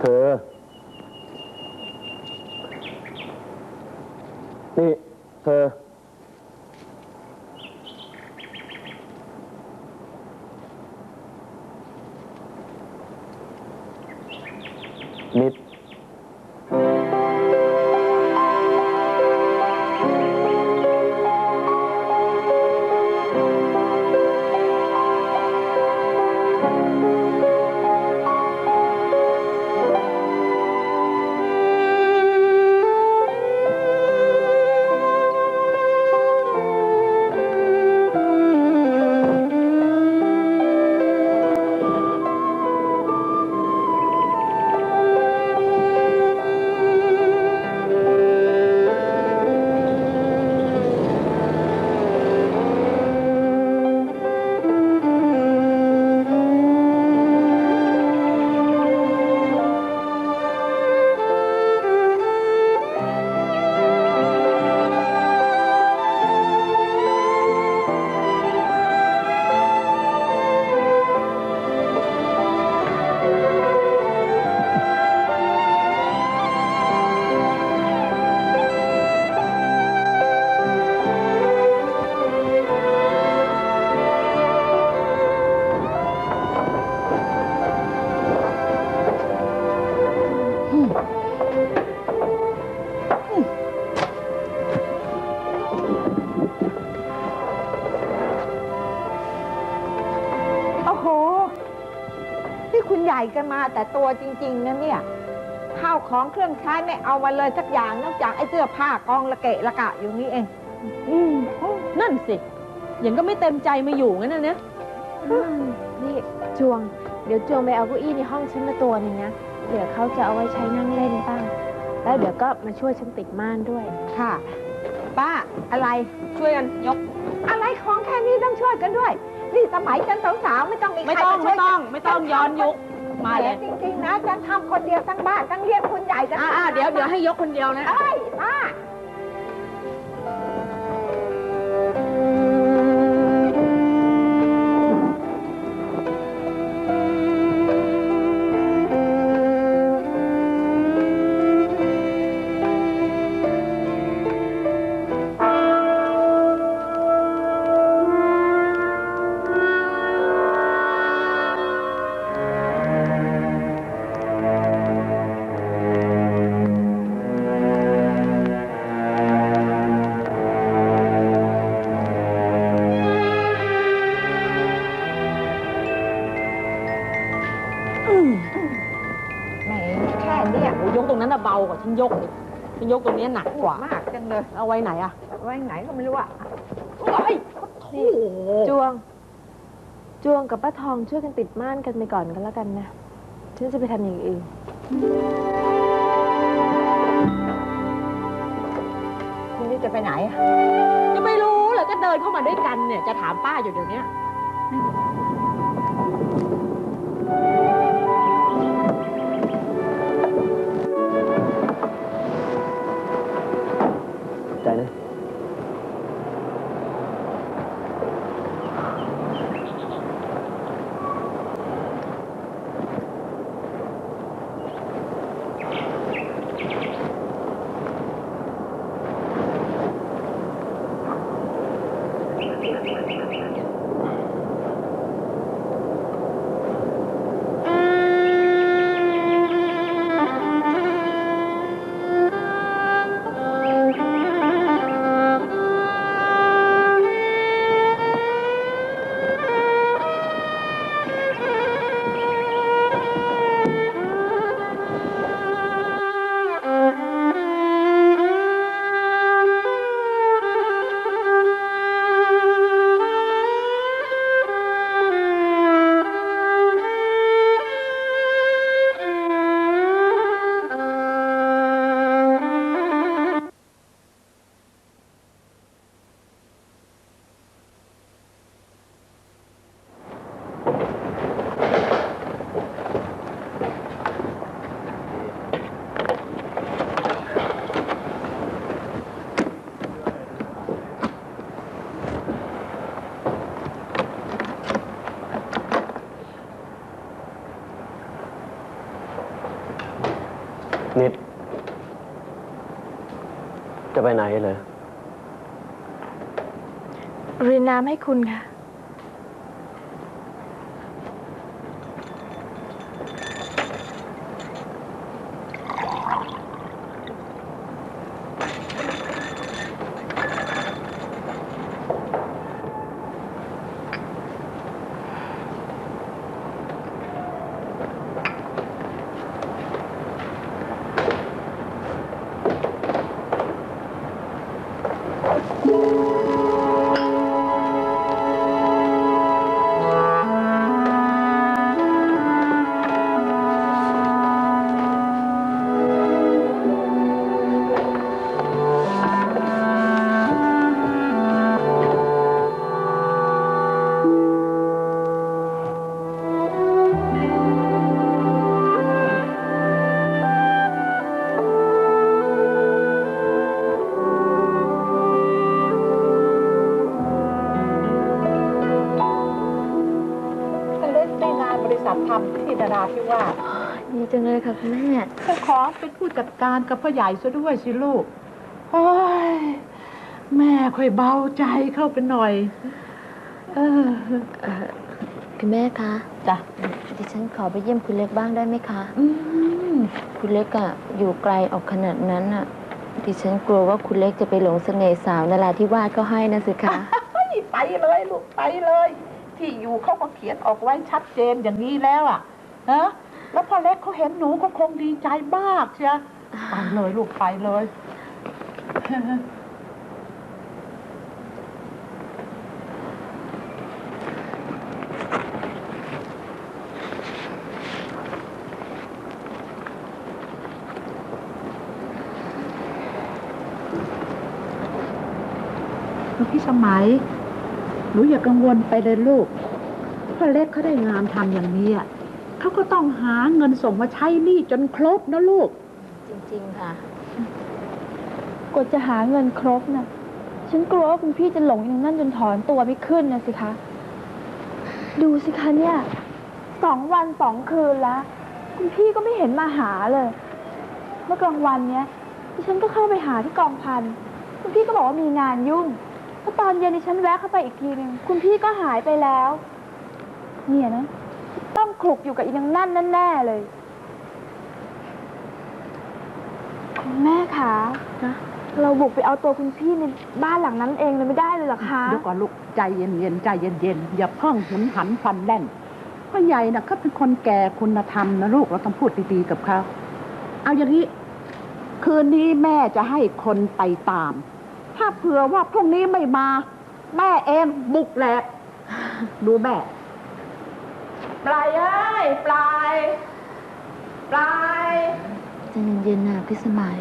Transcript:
เธอ นี่ เธอ นิด ใหญ่กันมาแต่ตัวจริงๆนะเนี่ยข้าวของเครื่องใช้ไม่เอามาเลยสักอย่างนอกจากไอ้เสื้อผ้ากองละเกะละกะอยู่นี่เองอืมนั่นสิยังก็ไม่เต็มใจมาอยู่งั้นนะเนี่ยนี่จวง เดี๋ยวจวงไปเอาเก้าอี้ในห้องฉันมาตัวหนึ่งนะเดี๋ยวเขาจะเอาไว้ใช้นั่งเล่นบ้าง แล้วเดี๋ยวก็มาช่วยฉันติดม่านด้วย ค่ะ ป้าอะไรช่วยกันยก อะไรของแค่นี้ต้องช่วยกันด้วย นี่สมัยฉันสาวๆไม่ต้องมีใครไม่ต้องาช่วไม่ยต้องไม่ต้องย้อนยุค มาเลยจริงๆนะฉันทำคนเดียวทั้งบ้านทั้งเลี้ยงคุณใหญ่ทั้งอ่าเดี๋ยวเดี๋ยวให้ยกคนเดียวนะ เอ้ยป้า แหมแค่เนี้ยโอ้ยกตรงนั้นน่ะเบากว่าฉันยกอีกฉันยกตรงนี้หนักกว่ามากจังเลยเอาไว้ไหนอะไว้ไหนก็ไม่รู้อะโอ้ยโถ่จวง จวงกับป้าทองช่วยกันติดม่านกันไปก่อนก็แล้วกันนะ ฉันจะไปทำอย่างอื่น คุณนี่จะไปไหนอะจะไม่รู้เหรอก็เดินเข้ามาด้วยกันเนี่ยจะถามป้าอยู่เดี๋ยวนี้ใไปไหนเหรอรินน้ำให้คุณค่ะ ว่าสดีจังเลยค่ะคุณแม่เจ้าของเป็นผู้จัดการกับพ่อใหญ่ซะด้วยสิลูกโอ้ยแม่ค่อยเบาใจเข้าไปหน่อย เออเอ่อคุณแม่คะจ้ะดิฉันขอไปเยี่ยมคุณเล็กบ้างได้ไหมคะ อืมคุณเล็กอะอยู่ไกลออกขนาดนั้นอะดิฉันกลัวว่าคุณเล็กจะไปหลงเสน่ห์สาวนราธิวาสก็ให้นะสิคะ เฮ้ยไปเลยลูกไปเลย ที่อยู่เขาก็เขียนออกไว้ชัดเจนอย่างนี้แล้วอะ ฮะแล้วพอเล็กเขาเห็นหนูก็คงดีใจมากเชียไปเลยลูกไปเลยพี่สมัย หนูอย่ากังวลไปเลยลูกพ่อเล็กเขาได้งานทำอย่างนี้อะ เขาก็ต้องหาเงินส่งมาใช้หนี้จนครบนะลูก จริง ๆ ค่ะกว่าจะหาเงินครบนะ่ะ ฉันกลัวว่าคุณพี่จะหลงอย่างนั้นจนถอนตัวไม่ขึ้นนะสิคะ ดูสิคะเนี่ยสองวันสองคืนแล้วคุณพี่ก็ไม่เห็นมาหาเลย เมื่อกลางวันเนี้ยดิฉันก็เข้าไปหาที่กองพัน คุณพี่ก็บอกว่ามีงานยุ่งพอตอนเย็นดิฉันแวะเข้าไปอีกทีหนึ่งคุณพี่ก็หายไปแล้ว เนี่ยนะ ต้องคลุกอยู่กับอีนางนั่นแน่ๆเลย คุณแม่คะเราบุกไปเอาตัวคุณพี่ในบ้านหลังนั้นเองเลยไม่ได้เลยเหรอคะเดี๋ยวก่อนลูกใจเย็นๆใจเย็นๆอย่าเพิ่งหุนหันฟันแล่นพ่อใหญ่น่ะเขาเป็นคนแก่คุณธรรมนะลูกเราต้องพูดดีๆกับเขาเอาอย่างนี้ คืนนี้แม่จะให้คนไปตาม ถ้าเผื่อว่าพรุ่งนี้ไม่มา แม่เองบุกแหลกดูแม่ ปลายเอ้ยปลาย ปลาย ใจะเย็นๆนะพี่สมัย